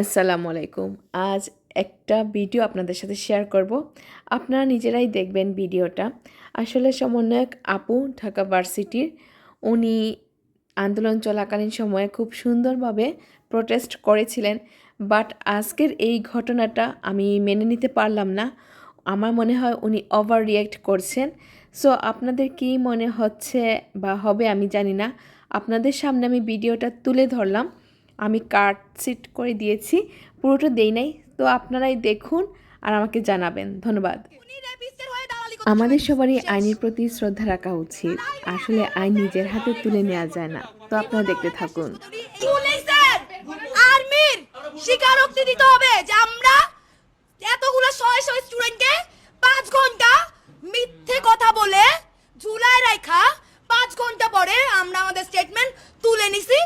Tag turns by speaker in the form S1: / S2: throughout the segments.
S1: আসসালামু আলাইকুম। আজ একটা ভিডিও আপনাদের সাথে শেয়ার করব। আপনারা নিজেরাই দেখবেন ভিডিওটা। আসলে সমন্বয়ক আপু ঢাকা ভার্সিটির, উনি আন্দোলন চলাকালীন সময়ে খুব সুন্দরভাবে প্রোটেস্ট করেছিলেন। বাট আজকের এই ঘটনাটা আমি মেনে নিতে পারলাম না। আমার মনে হয় উনি ওভার রিয়্যাক্ট করছেন। সো আপনাদের কী মনে হচ্ছে বা হবে আমি জানি না। আপনাদের সামনে আমি ভিডিওটা তুলে ধরলাম। আমি কাট সিট করে দিয়েছি পুরোটা দেই নাই। তো আপনারাই দেখুন আর আমাকে জানাবেন। ধন্যবাদ। আমাদের সবারই আইনের প্রতি শ্রদ্ধা রাখা উচিত। আসলে আইন নিজের হাতে তুলে নেওয়া যায় না। তো আপনারা দেখতে থাকুন।
S2: আর্মির স্বীকারোক্তি দিতে হবে যে আমরা এতগুলো শয়ে শয়ে স্টুডেন্টকে পাঁচ ঘণ্টা মিথ্যে কথা বলে ঝুলায় রাখা পাঁচ ঘণ্টা পরে আমরা আমাদের স্টেটমেন্ট তুলে নিছি।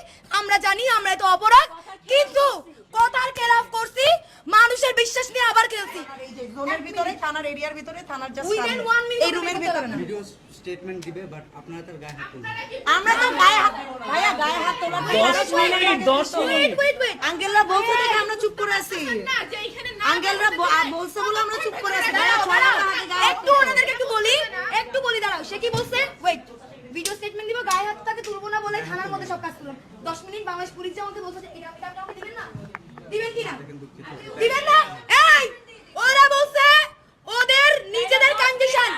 S2: আমরা জানি আমরা এটা অপরাধ। কিন্তু কথার খেলাফ করছি মানুষের বিশ্বাস নিয়ে আবার খেলছি।
S3: এই জোনের ভিতরে থানার এরিয়ার ভিতরে থানার জাস্ট এই রুমের
S2: ভিতরে
S3: না।
S4: ভিডিও স্টেটমেন্ট দিবে বাট আপনারা তার গায়ে হাত তুলবেন।
S3: আমরা তো গায়ে হাত ভাইয়া গায়ে হাত তোলার
S2: Wait, wait, wait.
S3: আঙ্গেলরা বলতে আমরা চুপ করে আছি আঙ্কেলরা ব- আ- বলছে বলে আমরা চুপ করে আছি ভাইয়া
S2: দাঁড়াও,
S3: ছড়া
S2: দাঁড়াও।
S3: হাতে গায়ে হাত
S2: একটু ওনাদেরকে একটু বলি একটু বলি দাঁড়াও সে কি বলছে ওয়েট ভিডিও স্টেটমেন্ট দিব গায়ে হাত তাকে তুলবো না মধ্যে সব কাজ করলাম। দশ মিনিট বাংলাদেশ পুলিশ যে আমাকে বলছে এটা এটা আমাকে দিবেন না? দিবেন কি না দিবেন না? এই ওরা বলছে ওদের নিজেদের কন্ডিশন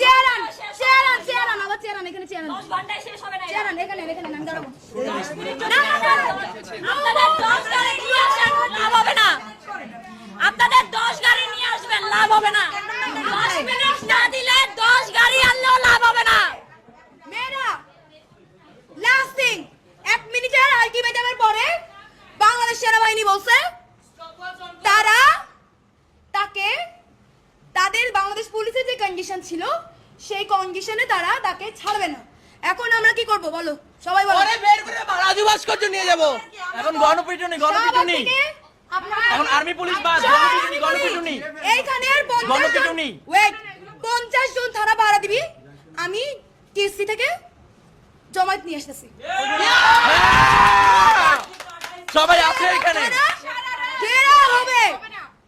S2: চেয়ারান চেয়ারান চেয়ারান আবার চেয়ারান এখানে চেয়ারান চেয়ারান এখানে এখানে নাম দাঁড়াবো। না না না।
S5: আপনাদের দশ গাড়ি নিয়ে আসেন লাভ হবে না। আপনাদের দশ গাড়ি নিয়ে আসবেন লাভ হবে না দশ মিনিট না দিলে দশ গাড়ি আনলেও লাভ হবে না
S2: মেয়েরা লাস্টিং এক মিনিটের আলটিমেটামের পরে বাংলাদেশ সেনাবাহিনী বলছে? তারা তাকে তাদের বাংলাদেশ পুলিশের যে কন্ডিশন ছিল সেই কন্ডিশনে তারা তাকে ছাড়বে না। এখন আমরা কি করব বলো? সবাই বলো।
S6: পরে বের করে রাজু ভাস্কর্য নিয়ে যাব। এখন গণপিটুনি গণপিটুনি। এখন আর্মি পুলিশ বাদ গণপিটুনি গণপিটুনি।
S2: এইখানের
S6: গণপিটুনি।
S2: ওয়েট পঞ্চাশ জন থানা ভাড়া দিবি। আমি টিএসসি থেকে জমায়েত নিয়ে আসতেছি।
S6: সবাই আছে এখানে।
S2: ঘেরা হবে?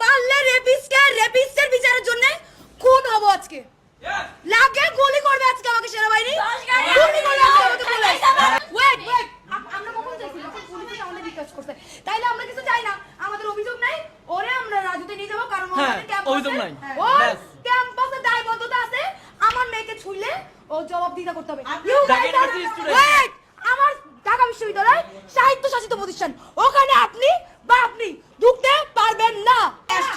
S2: পারলে রেপিস্টকে রেপিস্টের বিচারের জন্য খুন হব আজকে। লাগে গুলি করবে আজকে আমাকে সেনাবাহিনী। গুলি করবে আজকে আমাকে পুলিশ ওয়েট ওয়েট আমরা কখন চাইছি পুলিশ আমাদের রিকোয়েস্ট করছে। তাইলে আমরা কিছু চাই না। আমাদের অভিযোগ নাই। ওরে আমরা রাজুতে নিয়ে যাব কারণ
S6: হ্যাঁ,
S2: আমাদের ক্যাম্পাসে। ওর ক্যাম্পাসে দায়বদ্ধতা আছে। আমার মেয়েকে ছুইলে ও জবাব দিতে করতে হবে। Wait! আমার ঢাকা বিশ্ববিদ্যালয় সাহিত্য শাসিত প্রতিষ্ঠান। ওখানে আপনি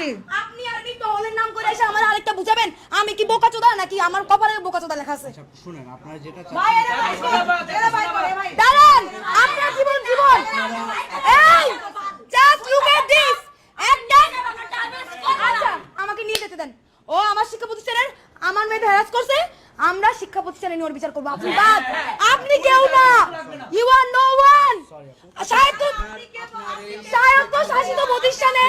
S3: আসছি।
S2: আপনি আর্মি টহলের নাম করে এসে আমার আরেকটা বুঝাবেন? আমি কি বোকাচোদা নাকি আমার কপালে বোকাচোদা লেখা আছে?
S4: আচ্ছা শুনেন আপনারা যেটা।
S2: দাঁড়ান আপনার জীবন জীবন। এই জাস্ট লুক এট দিস একটা আচ্ছা আমাকে নিয়ে যেতে দেন। ও আমার শিক্ষা প্রতিষ্ঠানের আমার মেয়ে হ্যারাস করছে। আমরা শিক্ষা প্রতিষ্ঠানে নিয়ে ওর বিচার করব। আপনি বাদ। আপনি কেউ না। ইউ আর নো ওয়ান সাহিত্য শাসিত প্রতিষ্ঠানে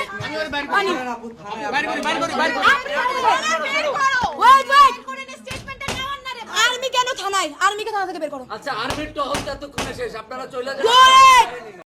S2: আর্মি কেন থানায়? আর্মিকে থানা থেকে বের করো।
S6: আচ্ছা আর্মির তো টহল এতক্ষণে শেষ। আপনারা চলে
S2: Wait!